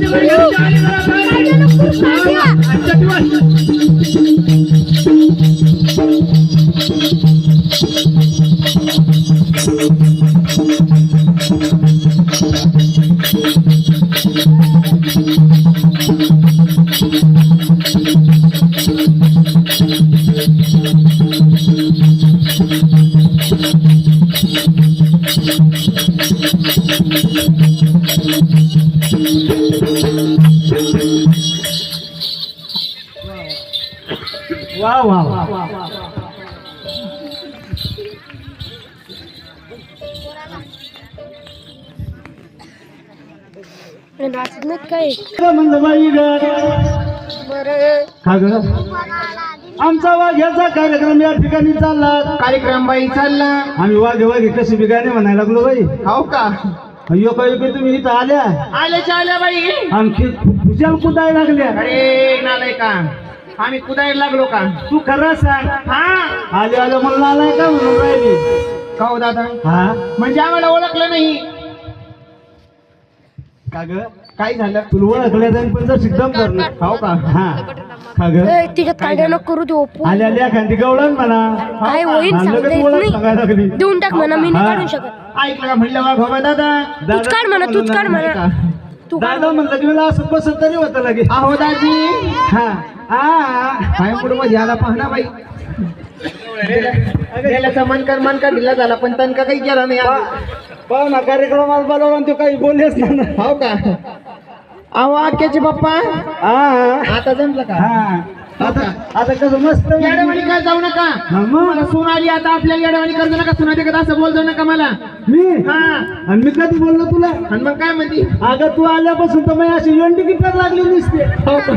Woo! वा वा काय आमचा वाघ्याचा कार्यक्रम या ठिकाणी चालला. कार्यक्रम बाई चालला. आम्ही वाघे वाघे कशी बिगाने म्हणायला लागलो बाई. हो का? अय्यो काही तुम्ही इथं आल्या? आल्याच्या आल्या बाई. आणखी खुशाल कुदाय लागल्या. अरे नालाय का आम्ही कुदायला लागलो का? तू खरं सांग. हा? आले आले म्हणून आलाय का म्हणून राहिली? का हो दादा? हा? म्हणजे आम्हाला ओळखलं नाही. का ग? काय झालं? तुला ओळखल्या जाईल पण जर सिद्धम करणं हो का? हा. का ग? ए, तिच्यात काय नको करू दे ओपो. आल्या आल्या एखादी गवळण म्हणा. काय होईल हा, सांगता लगेच येत ओळख नाही. सांगायला लागली. देऊन टाक म्हणा मी नाही. काढू शकत. ऐकलं का म्हणलं बा बाबा दादा. तूच काढ म्हणा तूच काढ म्हणा? तू काढ. दादा म्हणलं की मला असं पसंत तरी होतं लगे अहो दाजी. हा. काय मध्ये आला पाहना बाई. गेल्याचा मनकर मनका ढिला झाला पण तनका काही केला नाही. पाहू ना कार्यक्रमात बोलवला आणि तो काही बोललेच ना. हो का? अहो आक्याचे पप्पा. हा. आता जमलं का? हा. आता आता कसं मस्त येड्यावानी काय जाऊ नका. मग? मला सून आली आता आपल्याला येड्यावानी करू नका. सुना देखत असं बोल जाऊ नका मला. मी? हा. आणि मी कधी बोललो तुला? आणि मग काय म्हणती? अगं तू आल्यापासून तर मी अशी योंडी गिटार लागली दिसते हो का?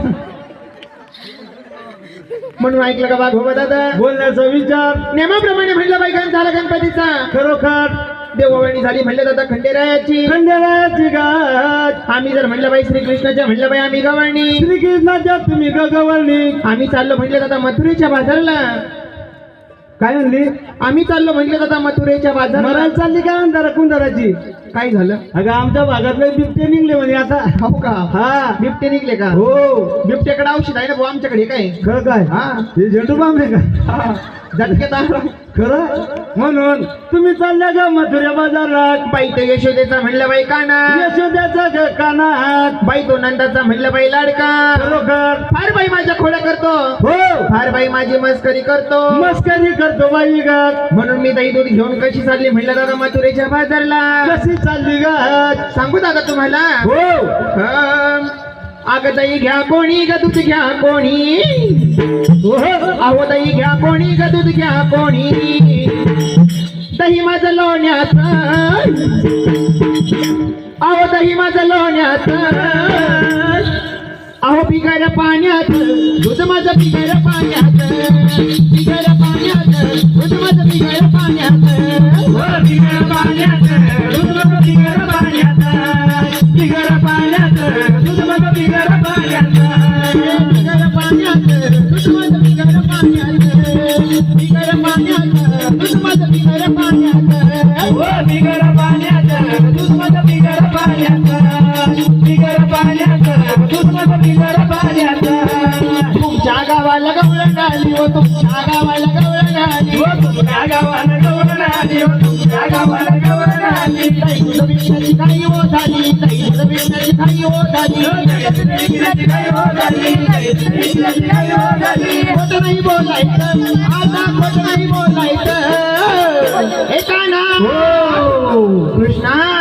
म्हणून ऐकलं का बाबा दादा? बोलण्याचा विचार. नेमाप्रमाणे म्हणलं बाई गण झाला गणपतीचा. खरोखर. देववाणी झाली म्हणलं दादा खंडेरायाची. खंडेरायाची गाठ. आम्ही जर म्हणलं बाई श्रीकृष्णाच्या म्हणलं बाई आम्ही गवाणी श्रीकृष्णाच्या तुम्ही गगवळणी आम्ही चाललो म्हणलं दादा मथुरेच्या बाजारला. काय म्हणली? आम्ही चाललो म्हणलं दादा मथुरेच्या मरायला चालली काय अंधारा कुंधाराची? काय झालं? अगं आमच्या भागातले बिबटे निघले म्हणे आता. हो का? हा. बिबटे निघले का? हो. बिबट्याकडे औषध आहे ना भाऊ आमच्याकडे काय? खरं काय? हा. हे झेंडू बांबे का? हा. खरं? म्हणून तुम्ही चालल्या का मथुऱ्या बाजारात. बाई तो यशोदेचा म्हणलं बाई काना यशोद्याचा ग कानात. बाई तो नंदाचा म्हणलं बाई लाडका. खरोखर? फार बाई माझ्या खोड्या करतो. हो. फार बाई माझी मस्करी करतो. मस्करी करतो बाई ग. म्हणून मी दही दूध घेऊन कशी चालली म्हणलं दादा मथुरेच्या बाजारला. कशी चालली ग? सांगू दादा तुम्हाला? हो. हं. दही घ्या कोणी ग दूध घ्या कोणी हो. अहो दही घ्या कोणी ग दूध घ्या कोणी दही माझं लोण्यात अहो दही माझं लोण्यात अहो बिगर पाण्यात दूध माझं बिगर पाण्यात बिगर तुमच्या गावाला गवळण आली हो तुमच्या गावाला गवळण आली हो. तुमच्या गावाला गवळण आली हो तुमच्या गावाला गवळण आली ताई तुझं विष्णाची काही हो झाली ताई तुझं विष्णाची काही हो झाली. काही हो झाली तुझं विष्णाची काही हो झाली. खोटं नाही बोलायचं आता खोटं नाही बोलायचं. हे. हो कृष्णा हा.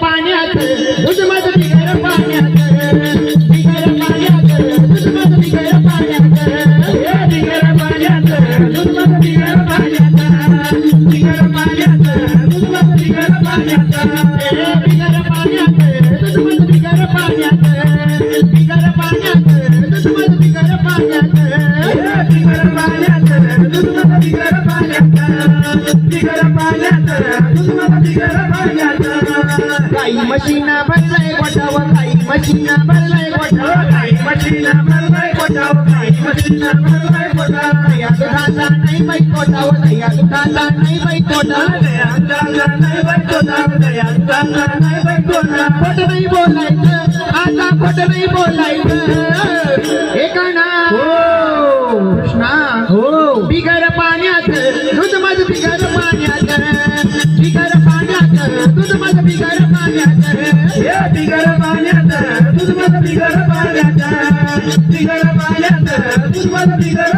पाण्यात दुध माझं बिगर पाण्यात बिगर पाण्यात दुध माझं बिगर पाण्यात बिगर पाण्यात दुध माझं बिगर पाण्यात मशीना भरलाय गोठावर काही. मशीना भरलाय गोठावर काही. मशीना भरलाय गोठावर काही. मशीना भरलाय गोठावर या दुधाचा नाही बाई कोटावर या दुधाचा नाही बाई कोटावर या दुधाचा नाही बाई कोटावर या दुधाचा नाही बाई कोटावर खोट नाही बोलायचं. आता खोट नाही बोलायचं. हे काना हो. कृष्णा हो. बिगर पाण्यात दूध माझं बिगर पाण्यात पाण्यात हे बिगर पाण्यात दूध माझं बिगर पाण्यात बिगर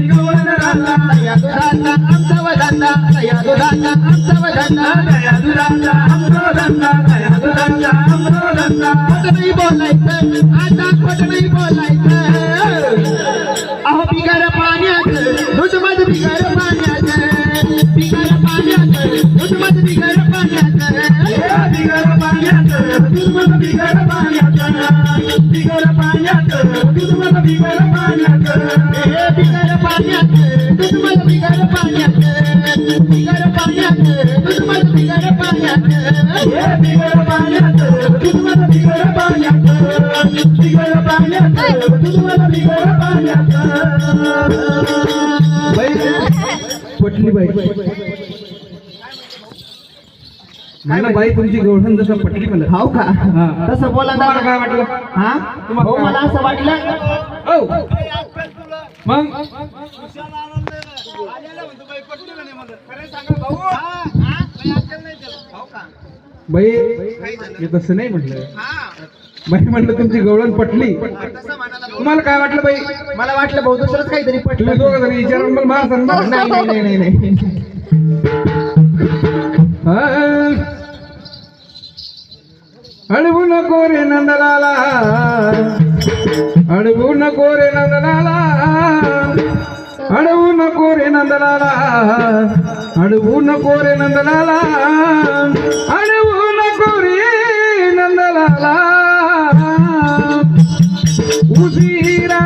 जनार्दनी गवळण राधा आमचा वधाता आमचा वधाता आमचा वधाता आमचा वधाता खोट नाही बोलायचं आता खोट नाही बोलायचं अहो पाण्यात पाण्यात पाण्यात पाण्यात पाण्यात बिगर पाण्यात बिगर पाण्यात दूध बिगर पाण्यात बिगर पाण्यात बिगर पाण्यात बिगर पाण्यात बिगर पाण्यात बिगर पाण्यात बिगर पाण्यात बिगर पाण्यात बिगर पाण्यात पटली बाई. मला बाई तुमची गवळण जसं पटली मला हाव का. तसं बोला तुम्हाला दादा काय वाटलं? हा? तुम्हाला हो मला असं वाटलं. मग? बाई हे तसं नाही म्हटलं. बाई म्हटलं तुमची गवळण पटली. तुम्हाला काय वाटलं बाई? मला वाटलं भाऊ दुसरंच काहीतरी तुम्ही पटलं दोघं जण विचारून मला मार सांगा नाही नाही नाही नाही. नाही अडवू नको रे नंदलाला. अडवू नको रे नंदलाला. अडवू नको रे नंदलाला. अडवू नको रे नंदलाला. अडवू नको रे नंदलाला. उशिरा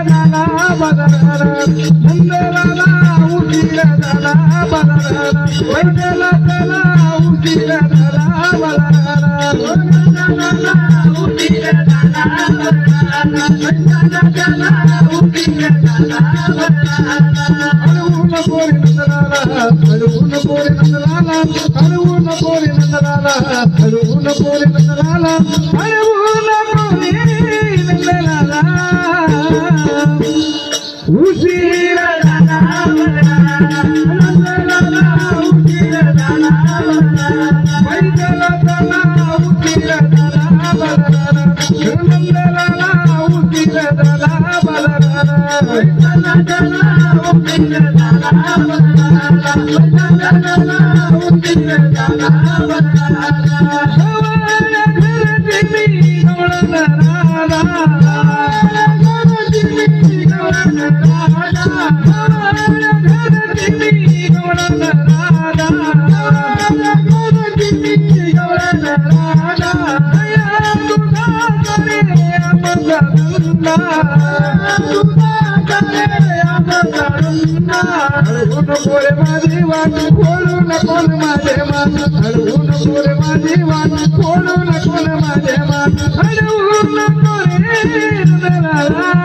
अडवू नको रे नंदलाला अडवू नको रे नंदलाला अडवू नको रे नंदलाला अडवू नको रे झाला बदलाला गवळण घरची मी माझे मान? घरची नको माझे मान. हळवून पोरे माझे मान? हळवून नको रे नंदलाला.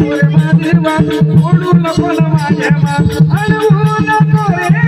ओटीवर माझ्या गोऱ्याचा माझा. ओटीवर माझ्या गोऱ्याचा माझा. ओटीवर माझ्या गोऱ्याचा माझा. मी मजेचा घाट हलवू नको रे माझे वाद फोडू नको रे माझे मान हलवू नको रे माझे वाद फोडू नको रे माझे मान हलवू नको रे